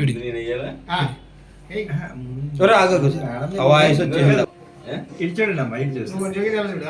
నేను వెయ్యాలా? చూడ ఆగకు ఆ వాయిస్ వచ్చేసింది ఏ? ఇటు చూడండి అమ్మా ఇటు చూసి నువ్వు జోగి తెలుసుడు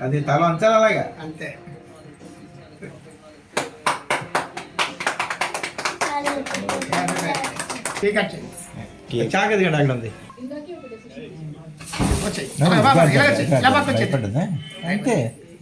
అది తల వంచాలి అలాగా అంతే చాకది అక్కడ ఉంది వచ్చేయి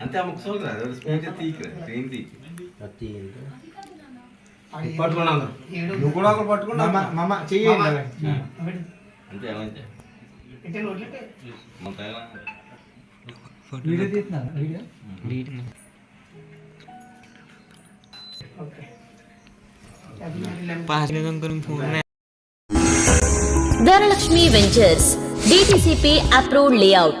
అంతే అమ్మకు చూడరా అది స్పూన్ చేసి తీయకురా ట్రైన్ తీయకు పట్టుకున్నా అందరూ ఏడు నువ్వు కూడా ఒకరు పట్టుకున్నా మామ. అంతే ఏమంటే ఇటే నోట్లెట్టే. మన తేలా ఓకే అది lemon. Dhanalakshmi ventures DTCP approved layout